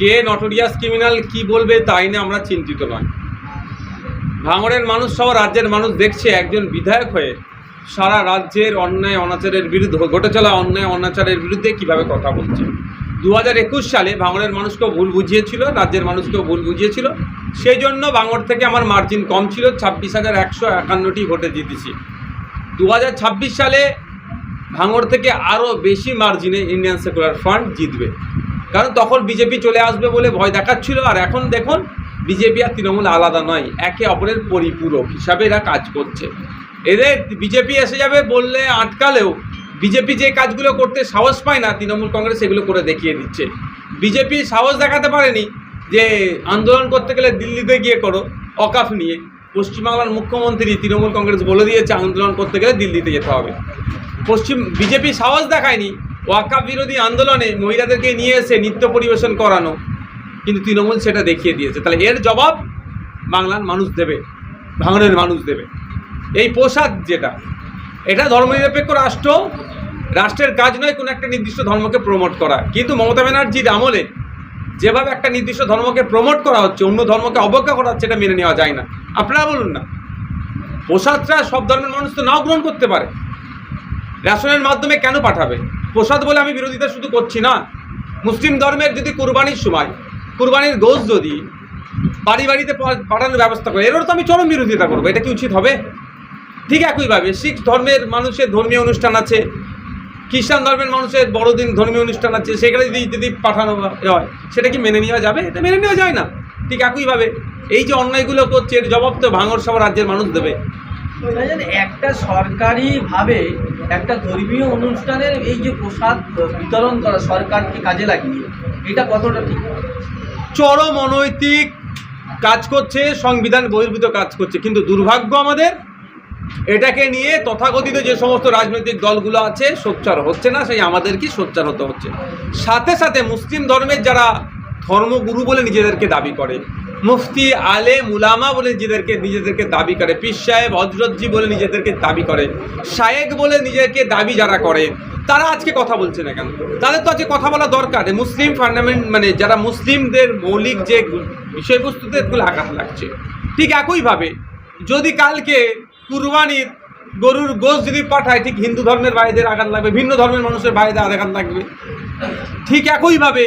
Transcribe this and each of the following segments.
কে notorious criminal কি বলবে তাই নিয়ে আমরা চিন্তিত নয়। ভাঙড়ের মানুষ সহ রাজ্যের মানুষ দেখছে একজন বিধায়ক হয়ে সারা রাজ্যের অন্যায়, অনাচারের বিরুদ্ধে, ঘটে চলা অন্যায়, অনাচারের বিরুদ্ধে কীভাবে কথা বলছে। দু হাজার একুশ সালে ভাঙড়ের মানুষকেও ভুল বুঝিয়েছিল, রাজ্যের মানুষকেও ভুল বুঝিয়েছিল। সেই জন্য ভাঙড় থেকে আমার মার্জিন কম ছিল, ছাব্বিশ হাজার একশো একান্নটি ভোটে জিতেছি। দু হাজার ছাব্বিশ সালে ভাঙড় থেকে আরও বেশি মার্জিনে ইন্ডিয়ান সেকুলার ফান্ড জিতবে। কারণ তখন বিজেপি চলে আসবে বলে ভয় দেখাচ্ছিল, আর এখন দেখুন, বিজেপি আর তৃণমূল আলাদা নয়, একে অপরের পরিপূরক হিসাবে এরা কাজ করছে। এদের বিজেপি এসে যাবে বললে আটকালেও, বিজেপি যে কাজগুলো করতে সাহস পায় না, তৃণমূল কংগ্রেস সেগুলো করে দেখিয়ে দিচ্ছে। বিজেপি সাহস দেখাতে পারেনি যে আন্দোলন করতে গেলে দিল্লিতে গিয়ে করো, অকাফ নিয়ে। পশ্চিমবাংলার মুখ্যমন্ত্রী তৃণমূল কংগ্রেস বলে দিয়েছে, আন্দোলন করতে গেলে দিল্লিতে যেতে হবে। পশ্চিম, বিজেপি সাহস দেখায়নি ওয়াকাপ বিরোধী আন্দোলনে মহিলাদেরকে নিয়ে এসে নৃত্য পরিবেশন করানো। কিন্তু তৃণমূল সেটা দেখিয়ে দিয়েছে। তাহলে এর জবাব বাংলার মানুষ দেবে ভাঙনের মানুষ দেবে। এই প্রসাদ যেটা, এটা ধর্মনিরপেক্ষ রাষ্ট্র, রাষ্ট্রের কাজ নয় কোনো একটা নির্দিষ্ট ধর্মকে প্রমোট করা। কিন্তু মমতা ব্যানার্জির আমলে যেভাবে একটা নির্দিষ্ট ধর্মকে প্রমোট করা হচ্ছে, অন্য ধর্মকে অবজ্ঞা করা হচ্ছে, এটা মেনে নেওয়া যায় না। আপনারা বলুন না। প্রসাদটা সব ধর্মের মানুষ তো নাও গ্রহণ করতে পারে। রেশনের মাধ্যমে কেন পাঠাবে? প্রসাদ বলে আমি বিরোধিতা শুধু করছি না। মুসলিম ধর্মের যদি কুরবানির সময়, কুরবানির গোশ যদি বাড়ি বাড়িতে পাঠানোর ব্যবস্থা করে, এরও তো আমি চরম বিরোধিতা করব, এটা কি উচিত হবে? ঠিক একইভাবে শিখ ধর্মের মানুষের ধর্মীয় অনুষ্ঠান আছে, খ্রিস্টান ধর্মের মানুষের বড়দিন ধর্মীয় অনুষ্ঠান আছে, সেখানে যদি যদি পাঠানো হয়, সেটা কি মেনে নেওয়া যাবে? এটা মেনে নেওয়া যায় না। ঠিক একইভাবে এই যে অন্যায়গুলো করছে, এর জবাব তো ভাঙর সব রাজ্যের মানুষ দেবে। একটা সরকারিভাবে একটা ধর্মীয় অনুষ্ঠানের এই যে প্রসাদ বিতরণ করা সরকারকে কাজে লাগিয়ে, এটা কতটা ঠিক? চরম অনৈতিক কাজ করছে, সংবিধান বহির্ভূত কাজ করছে, কিন্তু দুর্ভাগ্য আমাদের, এটাকে নিয়ে তথাকথিত যে সমস্ত রাজনৈতিক দলগুলো আছে, সোচ্চার হচ্ছে না, সেই আমাদেরকে সোচ্চার হতে হচ্ছে। সাথে সাথে মুসলিম ধর্মের যারা ধর্মগুরু বলে নিজেদেরকে দাবি করে মুফতি আলে মুলামা বলে নিজেদেরকে নিজেদেরকে দাবি করে। পীর সাহেব হজরতজি বলে নিজেদেরকে দাবি করে। শায়েক বলে নিজেকে দাবি যারা করে, তারা আজকে কথা বলছে না কেন? তাদের তো আজকে কথা বলা দরকার। মুসলিম ফান্ডামেন্ট মানে যারা মুসলিমদের মৌলিক যে বিষয়বস্তুতে এগুলো আঘাত লাগছে। ঠিক একইভাবে যদি কালকে কুরবানির গরুর গোশ যদি পাঠায়, ঠিক হিন্দু ধর্মের ভাইদের আঘাত লাগবে, ভিন্ন ধর্মের মানুষের ভাইদের আঘাত লাগবে। ঠিক একইভাবে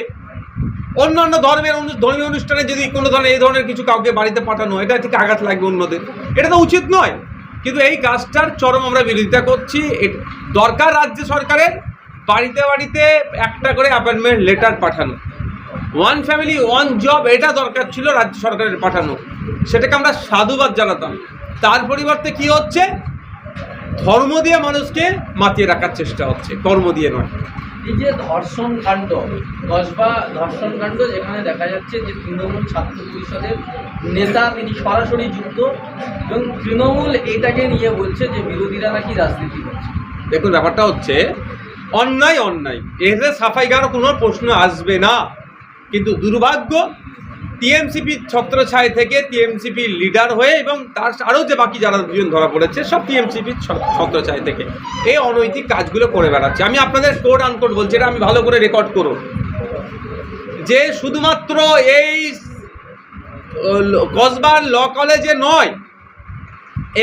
অন্যান্য ধর্মের অনু- ধর্মীয় অনুষ্ঠানে যদি কোনো ধরনের এই ধরনের কিছু কাউকে বাড়িতে পাঠানো, এটা ঠিক আঘাত লাগবে অন্যদের। এটা তো উচিত নয়। কিন্তু এই কাজটার চরম আমরা বিরোধিতা করছি। দরকার রাজ্য সরকারের বাড়িতে বাড়িতে একটা করে অ্যাপয়েন্টমেন্ট লেটার পাঠানো। ওয়ান ফ্যামিলি ওয়ান জব এটা দরকার ছিল রাজ্য সরকারের পাঠানো। সেটাকে আমরা সাধুবাদ জানাতাম। তার পরিবর্তে কি হচ্ছে? ধর্ম দিয়ে মানুষকে মাতিয়ে রাখার চেষ্টা হচ্ছে। কর্ম দিয়ে নয়। এই যে ধর্ষণ কাণ্ড কসবা ধর্ষণ কাণ্ড যেখানে দেখা যাচ্ছে যে তৃণমূল ছাত্র পরিষদের নেতা তিনি সরাসরি যুক্ত এবং তৃণমূল এটাকে নিয়ে বলছে যে বিরোধীরা নাকি রাজনীতি করছে। দেখুন, ব্যাপারটা হচ্ছে, অন্যায় অন্যায়। এতে সাফাই গারো কোনো প্রশ্ন আসবে না। কিন্তু দুর্ভাগ্য টিএমসিপি ছত্রছায় থেকে টিএমসিপির লিডার হয়ে এবং তার আরও যে বাকি যারা দুজন ধরা পড়েছে, সব টিএমসিপির ছত্রছায় থেকে। এই অনৈতিক কাজগুলো করে বেড়াচ্ছে। আমি আপনাদের কোড আনকোড বলছি, এটা আমি ভালো করে রেকর্ড করুন। যে শুধুমাত্র এই কসবার ল কলেজে নয়,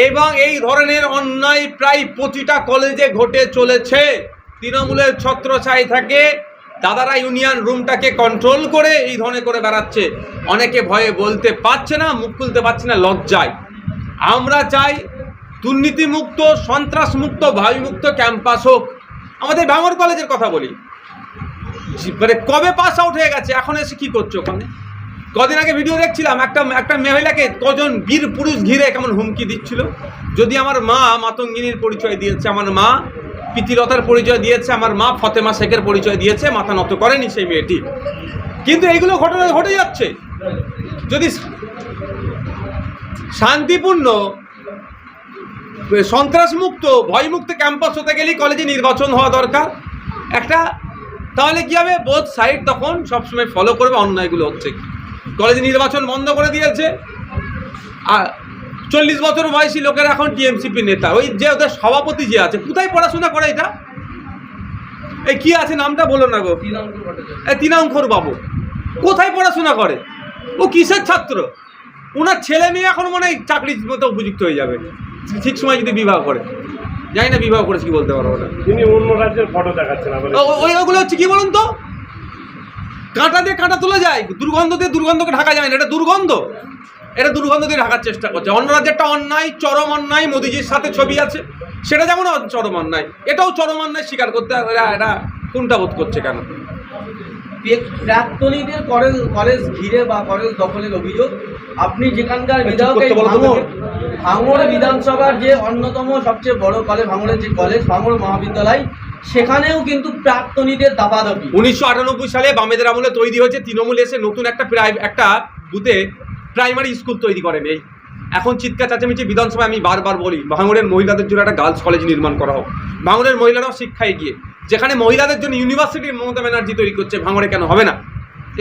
এবং এই ধরনের অন্যায় প্রায় প্রতিটা কলেজে ঘটে চলেছে। তৃণমূলের ছত্রছায় থাকে দাদারা ইউনিয়ন রুমটাকে কন্ট্রোল করে এই ধরনের করে বেড়াচ্ছে। অনেকে ভয়ে বলতে পারছে না, মুখ খুলতে পারছে না, লজ্জায়। আমরা চাই দুর্নীতিমুক্ত, সন্ত্রাসমুক্ত ভাবিমুক্ত ক্যাম্পাস হোক। আমাদের ভাঙর কলেজের কথা বলি। মানে কবে পাস আউট হয়ে গেছে? এখন এসে কী করছ ওখানে? কদিন আগে ভিডিও দেখছিলাম, একটা একটা মহিলাকে কজন বীর পুরুষ ঘিরে কেমন হুমকি দিচ্ছিল। যদি আমার মা মাতঙ্গিনীর পরিচয় দিয়েছে, আমার মা প্রীতিলতার পরিচয় দিয়েছে, আমার মা ফতেমা শেখের পরিচয় দিয়েছে, মাথা নত করেনি সেই মেয়েটি। কিন্তু এইগুলো ঘটনা ঘটে যাচ্ছে। যদি শান্তিপূর্ণ, সন্ত্রাসমুক্ত, ভয়মুক্ত ক্যাম্পাস হতে গেলেই কলেজে নির্বাচন হওয়া দরকার। একটা, তাহলে কি হবে? বোধ সাইড তখন সবসময় ফলো করবে, অন্যায়গুলো হচ্ছে। কলেজে নির্বাচন বন্ধ করে দিয়েছে। আর চল্লিশ বছর বয়সী লোকের এখন টিএমসিপি নেতা। ওই যে ওদের সভাপতি যে আছে কোথায় পড়াশোনা করে এটা? এই কি আছে নামটা বলো না গো। এই তিনাঙ্কর বাবু। কোথায় পড়াশোনা করে? ও কিসের ছাত্র? ওনার ছেলে মেয়ে এখন মনে হয় চাকরির মতো উপযুক্ত হয়ে যাবে। ঠিক সময় যদি বিবাহ করে। জানি না বিবাহ করেছে কি বলতে পারব না। তিনি অন্য রাজ্যের ফটো দেখাচ্ছেন ওই ওগুলো হচ্ছে কি বলুন তো? কাঁটা দিয়ে কাঁটা তোলা যায় দুর্গন্ধ দিয়ে দুর্গন্ধকে ঢাকা যায় না এটা দুর্গন্ধ? এটা দুর্গন্ধ দিয়ে ঢাকার চেষ্টা করছে। অন্য রাজ্যেরটা অন্যায় চরম অন্যায় মোদিজির সাথে ছবি আছে। সেটা যেমন চরম অন্যায় এটাও চরম অন্যায় স্বীকার করতে এরা এরা কোনটা বোধ করছে কেন? প্রাক্তনীদের কলেজ কলেজ ঘিরে বা কলেজ দখলের অভিযোগ আপনি যেখানকার বিধায়ক ভাঙড় বিধানসভার যে অন্যতম সবচেয়ে বড় কলেজ ভাঙড়ের যে কলেজ ভাঙড় মহাবিদ্যালয় সেখানেও কিন্তু প্রাক্তনীদের দাবাদাবি। উনিশশো আটানব্বই সালে বামেদের আমলে তৈরি হয়েছে তৃণমূল এসে নতুন একটা প্রাই একটা বুথে প্রাইমারি স্কুল তৈরি করেন এই এখন চিৎকার, চাচামেচি বিধানসভায় আমি বারবার বলি ভাঙড়ের মহিলাদের জন্য একটা গার্লস কলেজ নির্মাণ করা হোক। ভাঙড়ের মহিলারাও শিক্ষায় গিয়ে যেখানে মহিলাদের জন্য ইউনিভার্সিটি মমতা ব্যানার্জি তৈরি করছে, ভাঙড়ে কেন হবে না?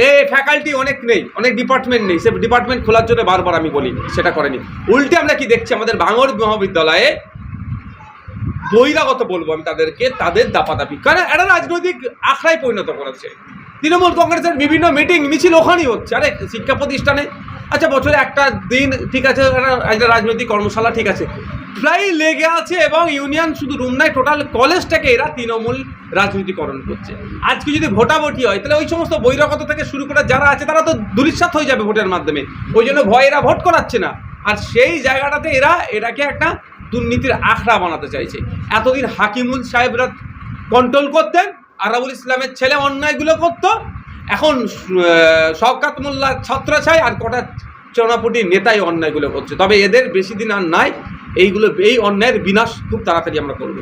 এ ফ্যাকাল্টি অনেক নেই, অনেক ডিপার্টমেন্ট নেই। সে ডিপার্টমেন্ট খোলার জন্য বারবার আমি বলি, সেটা করেনি। উল্টে আমরা কি দেখছি? আমাদের ভাঙড় মহাবিদ্যালয়ে বহিরাগত বলব আমি তাদেরকে, তাদের দাপাদাপি। কারণ এরা রাজনৈতিক আখড়ায় পরিণত করেছে। তৃণমূল কংগ্রেসের বিভিন্ন মিটিং মিছিল ওখানেই হচ্ছে। আরে শিক্ষা প্রতিষ্ঠানে আচ্ছা বছরে একটা দিন, ঠিক আছে, একটা- রাজনৈতিক কর্মশালা, ঠিক আছে। প্রায় লেগে আছে এবং ইউনিয়ন শুধু রুম নাই টোটাল কলেজটাকে এরা তৃণমূল রাজনীতিকরণ করছে। আজকে যদি ভোটাভুটি হয়, তাহলে ওই সমস্ত বহিরাগত থেকে শুরু করে যারা আছে, তারা তো দুলিশ্বাত হয়ে যাবে ভোটের মাধ্যমে। ওই জন্য ভয় এরা ভোট করাচ্ছে না। আর সেই জায়গাটাতে এরা এটাকে একটা দুর্নীতির আখড়া বানাতে চাইছে। এতদিন হাকিমুল সাহেবরা কন্ট্রোল করতেন, আরাবুল ইসলামের ছেলে অন্যায়গুলো করতো এখন শওকাত মোল্লা ছাত্র চাই আর কটা চনাপটি নেতাই অন্যায়গুলো করছে। তবে এদের বেশি দিন আর নাই। এইগুলো এই অন্যায়ের বিনাশ খুব তাড়াতাড়ি আমরা করব।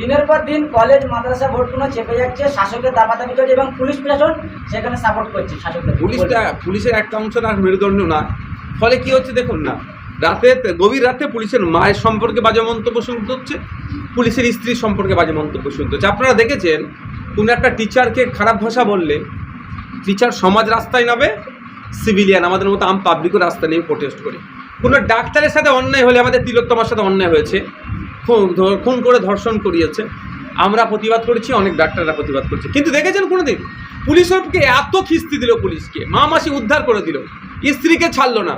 দিনের পর দিন কলেজ মাদ্রাসা ভোটগুলো চেপে যাচ্ছে। শাসকের দাপাদাপি চলছে এবং পুলিশ প্রশাসন সেখানে সাপোর্ট করছে শাসকদের। পুলিশটা পুলিশের একটা অংশ না মেরুদণ্ড না। ফলে কি হচ্ছে দেখুন না রাতে গভীর রাতে পুলিশের মায়ের সম্পর্কে বাজে মন্তব্য শুনতে হচ্ছে। পুলিশের স্ত্রীর সম্পর্কে বাজে মন্তব্য শুনতে হচ্ছে। আপনারা দেখেছেন কোনো একটা টিচারকে খারাপ ভাষা বললে টিচার সমাজ রাস্তায় নামে সিভিলিয়ান আমাদের মতো আম পাবলিকও রাস্তা নিয়ে প্রোটেস্ট করি। কোনো ডাক্তারের সাথে অন্যায় হলে আমাদের তিলোত্তমার সাথে অন্যায় হয়েছে। খুন করে ধর্ষণ করিয়েছে। আমরা প্রতিবাদ করেছি, অনেক ডাক্তাররা প্রতিবাদ করছে। কিন্তু দেখেছেন কোনোদিন? পুলিশকে এত খিস্তি দিল পুলিশকে মা মাসি উদ্ধার করে দিল, স্ত্রীকে ছাড়লো না।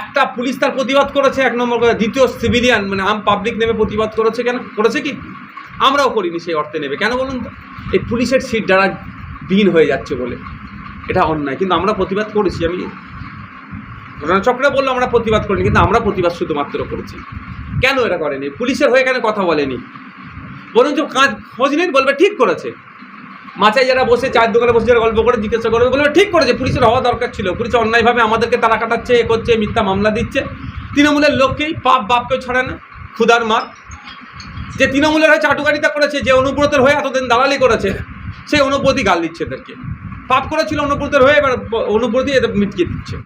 একটা পুলিশ তার প্রতিবাদ করেছে, এক নম্বর দ্বিতীয় সিভিলিয়ান মানে আম পাবলিক নেমে প্রতিবাদ করেছে কেন? করেছে কি? আমরাও করিনি সেই অর্থে নেবে। কেন বলুন তো? এই পুলিশের সিট দ্বারা দিন হয়ে যাচ্ছে বলে। এটা অন্যায়। কিন্তু আমরা প্রতিবাদ করেছি। আমি ঘটনাচক্রে বলল, আমরা প্রতিবাদ করিনি। কিন্তু আমরা প্রতিবাদ শুধুমাত্র করেছি। কেন এটা করেনি? পুলিশের হয়ে কেন কথা বলেনি? বলুন বরঞ্চ কাজ খোঁজ নিন, বলবে ঠিক করেছে। মাচায় যারা বসে, চায়ের দোকানে বসে যারা গল্প করে, জিজ্ঞাসা করবে, বলবে ঠিক করেছে। পুলিশের হওয়া দরকার ছিল। পুলিশ অন্যায়ভাবে আমাদেরকে তারা কাটাচ্ছে, এ করছে, মিথ্যা মামলা দিচ্ছে। তৃণমূলের লোককেই পাপ, বাপকেও ছাড়ে না। ক্ষুধার মার। যে তৃণমূলের হয়ে চাটুকারিতা করেছে, যে অনুব্রতের হয়ে এতদিন দালালি করেছে, সেই অনুব্রতই গাল দিচ্ছে এদেরকে। পাপ করেছিল অনুব্রতের হয়ে, এবার অনুব্রতই এদের মিটকে দিচ্ছে।